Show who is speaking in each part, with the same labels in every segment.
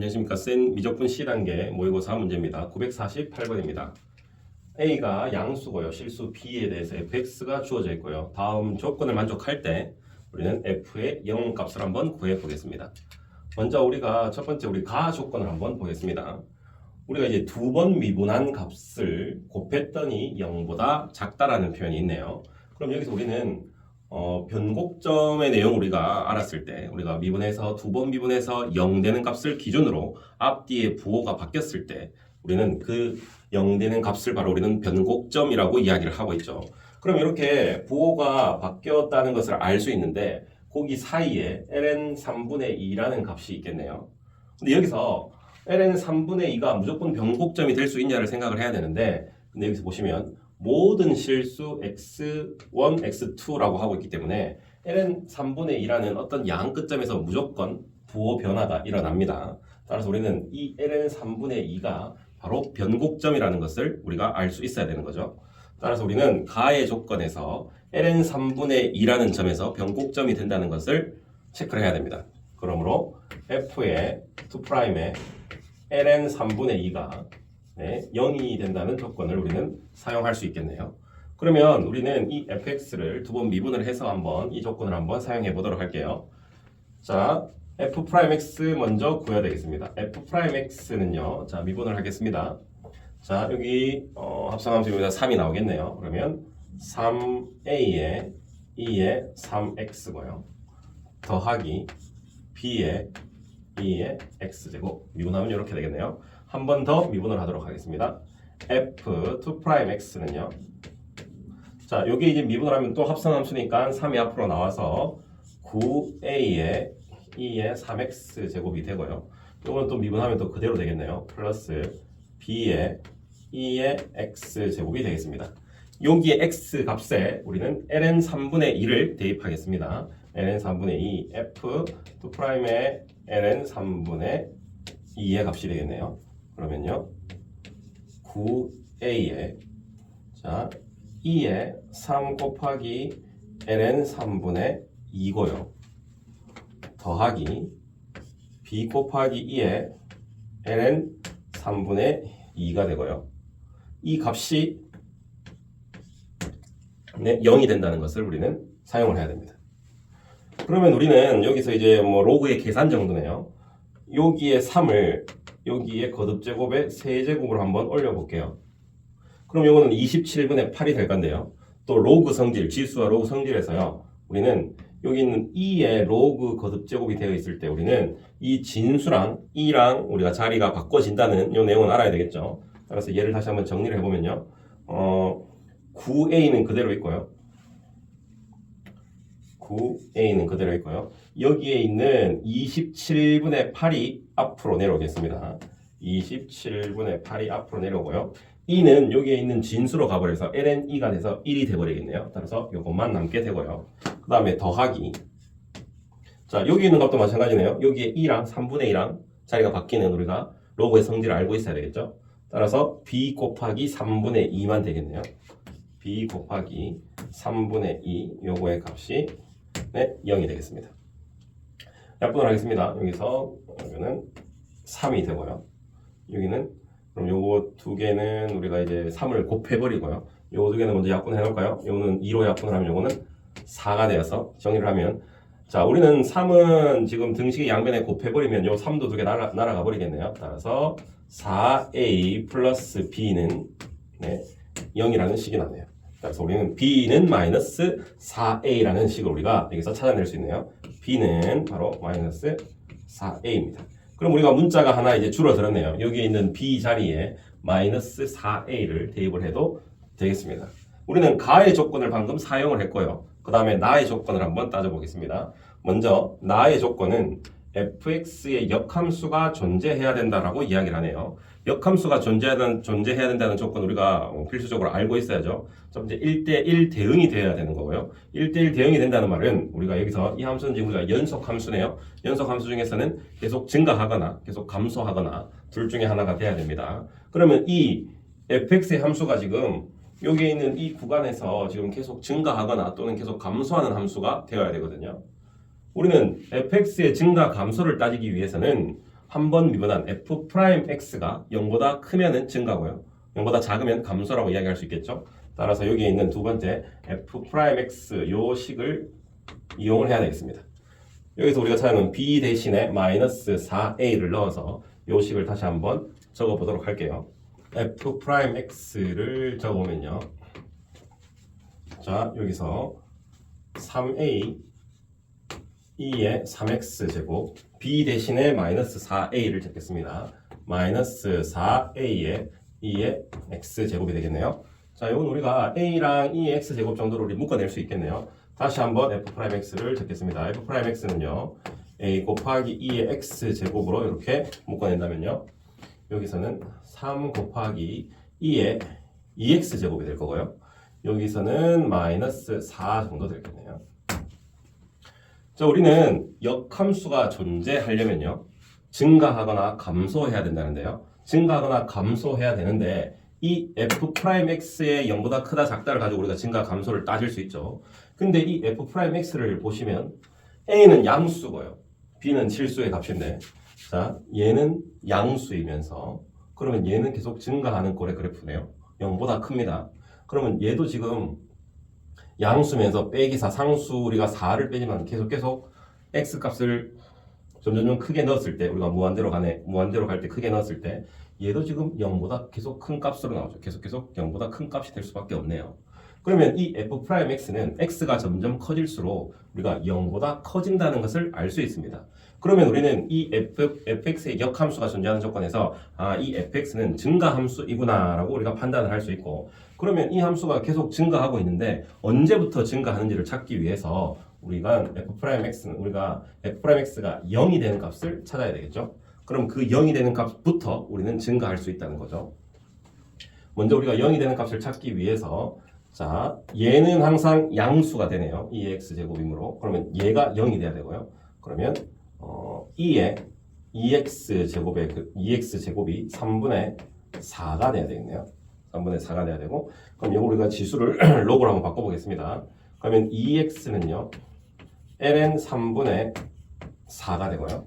Speaker 1: 안녕하십니까. 센 미적분 C단계 모의고사 문제입니다. 948번입니다. A가 양수고요. 실수 B에 대해서 fx가 주어져 있고요. 다음 조건을 만족할 때 우리는 f의 0 값을 한번 구해 보겠습니다. 먼저 우리가 첫 번째 우리 가 조건을 한번 보겠습니다. 우리가 이제 두 번 미분한 값을 곱했더니 0보다 작다라는 표현이 있네요. 그럼 여기서 우리는 어, 변곡점의 내용 우리가 알았을 때 우리가 미분해서 두 번 미분해서 0 되는 값을 기준으로 앞뒤에 부호가 바뀌었을 때 우리는 그 0 되는 값을 바로 우리는 변곡점이라고 이야기를 하고 있죠. 그럼 이렇게 부호가 바뀌었다는 것을 알 수 있는데 거기 사이에 ln 3분의 2라는 값이 있겠네요. 근데 여기서 ln 3분의 2가 무조건 변곡점이 될 수 있냐를 생각을 해야 되는데 근데 여기서 보시면 모든 실수 x1, x2라고 하고 있기 때문에 ln 3분의 2라는 어떤 양 끝점에서 무조건 부호 변화가 일어납니다. 따라서 우리는 이 ln 3분의 2가 바로 변곡점이라는 것을 우리가 알 수 있어야 되는 거죠. 따라서 우리는 가의 조건에서 ln 3분의 2라는 점에서 변곡점이 된다는 것을 체크를 해야 됩니다. 그러므로 f의 2'의 ln 3분의 2가 네, 0이 된다는 조건을 우리는 사용할 수 있겠네요. 그러면 우리는 이 fx를 두 번 미분을 해서 한번 이 조건을 한번 사용해 보도록 할게요. 자, f'x 먼저 구해야 되겠습니다. f'x는요, 자 미분을 하겠습니다. 자 여기 어, 합성함수입니다. 3이 나오겠네요. 그러면 3a에 2에 3x고요. 더하기 b에 2의 x제곱 미분하면 이렇게 되겠네요. 한 번 더 미분을 하도록 하겠습니다. f2'x는요. 자, 여기 이제 미분을 하면 또 합성함수니까 3이 앞으로 나와서 9a에 2의 3x 제곱이 되고요. 이거는 또 미분하면 또 그대로 되겠네요. 플러스 b에 2의 x 제곱이 되겠습니다. 여기에 x 값에 우리는 ln 3분의 2를 대입하겠습니다. ln 3분의 2 f 2'의 ln 3분의 2의 값이 되겠네요. 그러면요. 9a에 자 2에 3 곱하기 ln 3분의 2고요. 더하기 b 곱하기 2에 ln 3분의 2가 되고요. 이 값이 네, 0이 된다는 것을 우리는 사용을 해야 됩니다. 그러면 우리는 여기서 이제 뭐 로그의 계산 정도네요. 여기에 3을 여기에 거듭 제곱에 세제곱으로 한번 올려 볼게요. 그럼 이거는 27분의 8이 될 건데요. 또 로그 성질, 지수와 로그 성질에서요. 우리는 여기 있는 2의 로그 거듭 제곱이 되어 있을 때 우리는 이 진수랑 2랑 우리가 자리가 바꿔진다는 이 내용은 알아야 되겠죠. 따라서 얘를 다시 한번 정리를 해보면요. 어, 9a는 그대로 있고요. 9a는 그대로 있고요. 여기에 있는 27분의 8이 앞으로 내려오겠습니다. 27분의 8이 앞으로 내려오고요. 2는 여기에 있는 진수로 가버려서 ln 2가 돼서 1이 돼버리겠네요. 따라서 이것만 남게 되고요. 그 다음에 더하기 자 여기 있는 값도 마찬가지네요. 여기에 2랑 3분의 2랑 자리가 바뀌는 우리가 로그의 성질을 알고 있어야 되겠죠. 따라서 b 곱하기 3분의 2만 되겠네요. b 곱하기 3분의 2 요거의 값이 네, 0이 되겠습니다. 약분을 하겠습니다. 여기서 여기는 3이 되고요. 여기는 그럼 요거 두 개는 우리가 이제 3을 곱해버리고요. 요거 두 개는 먼저 약분해 놓을까요? 요거는 2로 약분을 하면 요거는 4가 되어서 정리를 하면 자 우리는 3은 지금 등식의 양변에 곱해버리면 요 3도 두 개 날아, 날아가 버리겠네요. 따라서 4a 플러스 b는 네, 0이라는 식이 나네요. 그래서 우리는 b는 마이너스 4a라는 식을 우리가 여기서 찾아낼 수 있네요. B는 바로 마이너스 4a입니다. 그럼 우리가 문자가 하나 이제 줄어들었네요. 여기에 있는 b 자리에 마이너스 4a를 대입을 해도 되겠습니다. 우리는 가의 조건을 방금 사용을 했고요. 그 다음에 나의 조건을 한번 따져보겠습니다. 먼저 나의 조건은 fx의 역함수가 존재해야 된다라고 이야기를 하네요. 역함수가 존재하는, 존재해야 된다는 조건 우리가 필수적으로 알고 있어야죠. 첫 번째 1대1 대응이 되어야 되는 거고요. 1대1 대응이 된다는 말은 우리가 여기서 이 함수는 지금 연속 함수네요. 연속 함수 중에서는 계속 증가하거나 계속 감소하거나 둘 중에 하나가 돼야 됩니다. 그러면 이 fx의 함수가 지금 여기에 있는 이 구간에서 지금 계속 증가하거나 또는 계속 감소하는 함수가 되어야 되거든요. 우리는 fx의 증가 감소를 따지기 위해서는 한 번 미분한 f 프라임 x가 0보다 크면은 증가고요. 0보다 작으면 감소라고 이야기할 수 있겠죠. 따라서 여기에 있는 두 번째 f 프라임 x 요 식을 이용을 해야 되겠습니다. 여기서 우리가 찾는 b 대신에 마이너스 4a를 넣어서 요 식을 다시 한번 적어 보도록 할게요. f 프라임 x를 적으면요. 자, 여기서 3a 2의 3x 제곱 b 대신에 마이너스 4a를 적겠습니다. 마이너스 4a의 2의 x 제곱이 되겠네요. 자, 이건 우리가 a랑 2의 x 제곱 정도로 우리 묶어낼 수 있겠네요. 다시 한번 f 프라임 x를 적겠습니다. f 프라임 x는요. a 곱하기 2의 x 제곱으로 이렇게 묶어낸다면요. 여기서는 3 곱하기 2의 2x 제곱이 될 거고요. 여기서는 마이너스 4 정도 되겠네요. 자, 우리는 역함수가 존재하려면요. 증가하거나 감소해야 된다는데요. 증가하거나 감소해야 되는데 이 f 프라임 x의 0보다 크다 작다를 가지고 우리가 증가 감소를 따질 수 있죠. 근데 이 f 프라임 x를 보시면 a는 양수고요. b는 실수의 값인데 자, 얘는 양수이면서 그러면 얘는 계속 증가하는 꼴의 그래프네요. 0보다 큽니다. 그러면 얘도 지금 양수면서 빼기 4 상수 우리가 4를 빼지만 계속 계속 x 값을 점점 좀 크게 넣었을 때 우리가 무한대로 가네 무한대로 갈 때 크게 넣었을 때 얘도 지금 0보다 계속 큰 값으로 나오죠. 계속 계속 0보다 큰 값이 될 수밖에 없네요. 그러면 이 f 프라임 x는 x가 점점 커질수록 우리가 0보다 커진다는 것을 알 수 있습니다. 그러면 우리는 이 f, fx의 역함수가 존재하는 조건에서 아, 이 fx는 증가함수이구나라고 우리가 판단을 할 수 있고 그러면 이 함수가 계속 증가하고 있는데 언제부터 증가하는지를 찾기 위해서 우리가 f 프라임 x는 우리가 f 프라임 x가 0이 되는 값을 찾아야 되겠죠. 그럼 그 0이 되는 값부터 우리는 증가할 수 있다는 거죠. 먼저 우리가 0이 되는 값을 찾기 위해서 자 얘는 항상 양수가 되네요. 2x 제곱이므로 그러면 얘가 0이 돼야 되고요. 그러면 어, 2의 2x 제곱의 그 2x 제곱이 3분의 4가 돼야 되겠네요. 3분의 4가 돼야 되고 그럼 이거 우리가 지수를 로그로 한번 바꿔보겠습니다. 그러면 2x는요 ln 3분의 4가 되고요.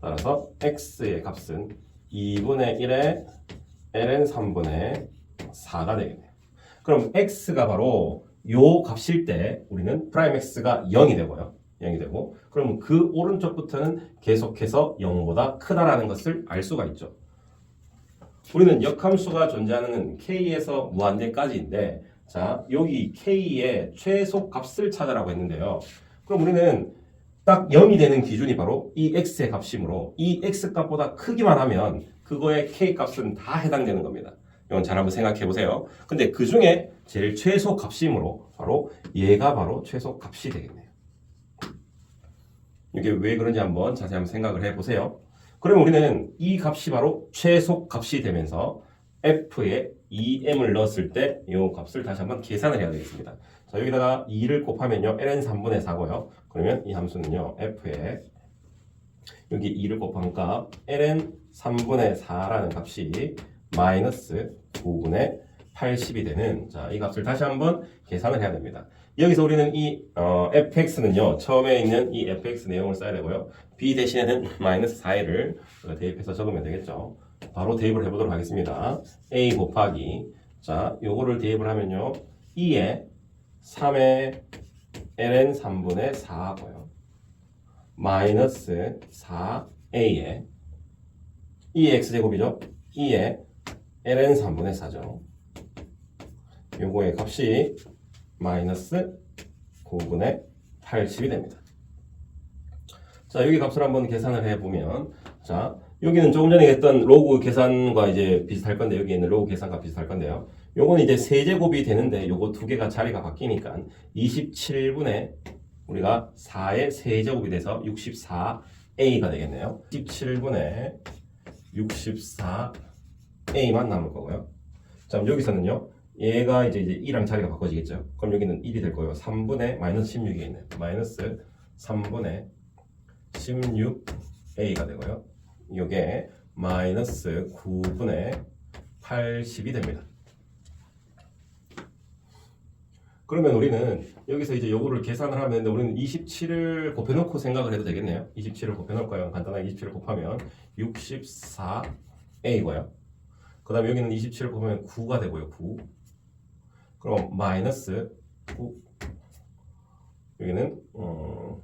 Speaker 1: 따라서 x의 값은 2분의 1의 ln 3분의 4가 되겠네요. 그럼 x가 바로 요 값일 때 우리는 프라임 x가 0이 되고요. 0이 되고 그럼 그 오른쪽부터는 계속해서 0보다 크다라는 것을 알 수가 있죠. 우리는 역함수가 존재하는 k에서 무한대까지인데 자 여기 k의 최소 값을 찾으라고 했는데요. 그럼 우리는 딱 0이 되는 기준이 바로 이 x의 값이므로 이 x 값보다 크기만 하면 그거의 k 값은 다 해당되는 겁니다. 이건 잘 한번 생각해 보세요. 근데 그 중에 제일 최소 값이므로 바로 얘가 바로 최소 값이 되겠네요. 이게 왜 그런지 한번 자세히 한번 생각을 해 보세요. 그럼 우리는 이 값이 바로 최소 값이 되면서 f에 2m을 넣었을 때 이 값을 다시 한번 계산을 해야 되겠습니다. 자 여기다가 2를 곱하면요 ln 3분의 4고요. 그러면 이 함수는요 f에 여기 2를 곱한 값 ln 3분의 4라는 값이 마이너스 9분의 80이 되는 자 이 값을 다시 한번 계산을 해야 됩니다. 여기서 우리는 이 어, fx는요 처음에 있는 이 fx 내용을 써야 되고요. b 대신에는 마이너스 4를 대입해서 적으면 되겠죠. 바로 대입을 해보도록 하겠습니다. a 곱하기 자 요거를 대입을 하면요 2에 3의 ln 3분의 4고요. 마이너스 4a에 2의 x제곱이죠? 2의 ln 3분의 4죠. 요거의 값이 마이너스 9분의 80이 됩니다. 자, 여기 값을 한번 계산을 해보면, 자, 여기는 조금 전에 했던 로그 계산과 이제 비슷할 건데, 여기 있는 로그 계산과 비슷할 건데요. 요거는 이제 세제곱이 되는데, 요거 두 개가 자리가 바뀌니까 27분의 우리가 4의 세제곱이 돼서 64a가 되겠네요. 17분의 64a만 남을 거고요. 자, 여기서는요. 얘가 이제, 이제 2랑 자리가 바꿔지겠죠. 그럼 여기는 1이 될 거예요. 3분의 마이너스 16이 있네. 마이너스 3분의 16a가 되고요. 이게 마이너스 9분의 80이 됩니다. 그러면 우리는 여기서 이제 요거를 계산을 하면 되는데 우리는 27을 곱해놓고 생각을 해도 되겠네요. 27을 곱해놓을까요? 간단하게 27을 곱하면 64a고요. 그 다음에 여기는 27을 곱하면 9가 되고요. 9. 그럼 마이너스 9. 여기는 어,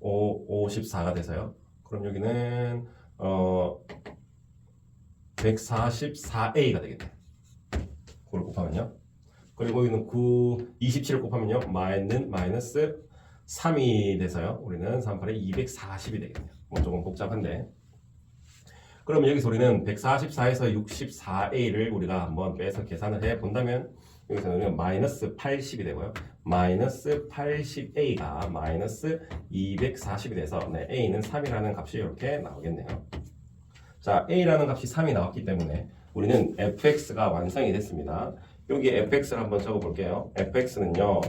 Speaker 1: 5, 54가 돼서요. 그럼 여기는 어 144a가 되겠네요. 9를 곱하면요. 그리고 여기는 9, 27을 곱하면요. 마이는 마이너스 3이 돼서요. 우리는 38에 240이 되겠네요. 뭐 조금 복잡한데. 그러면 여기서 우리는 144에서 64a를 우리가 한번 빼서 계산을 해 본다면 여기서 우리는 마이너스 80이 되고요. 마이너스 80a가 마이너스 240이 돼서 네, a는 3이라는 값이 이렇게 나오겠네요. 자, a라는 값이 3이 나왔기 때문에 우리는 fx가 완성이 됐습니다. 여기 fx를 한번 적어볼게요. fx는요,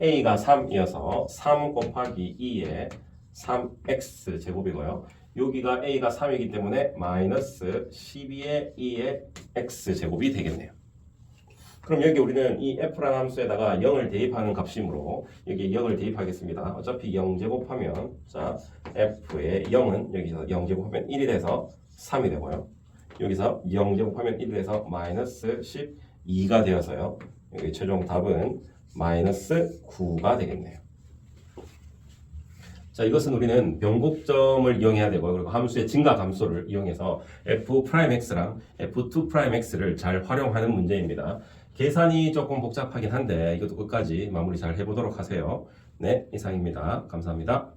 Speaker 1: a가 3이어서 3 곱하기 2에 3x 제곱이고요. 여기가 a가 3이기 때문에 마이너스 12의 2의 x 제곱이 되겠네요. 그럼 여기 우리는 이 f라는 함수에다가 0을 대입하는 값이므로 여기 0을 대입하겠습니다. 어차피 0 제곱하면 자 f의 0은 여기서 0 제곱하면 1이 돼서 3이 되고요. 여기서 0 제곱하면 1이 돼서 마이너스 12가 되어서요. 여기 최종 답은 마이너스 9가 되겠네요. 자, 이것은 우리는 변곡점을 이용해야 되고요. 그리고 함수의 증가 함수를 이용해서 f'(x랑 f2'x를 잘 활용하는 문제입니다. 계산이 조금 복잡하긴 한데 이것도 끝까지 마무리 잘 해보도록 하세요. 네, 이상입니다. 감사합니다.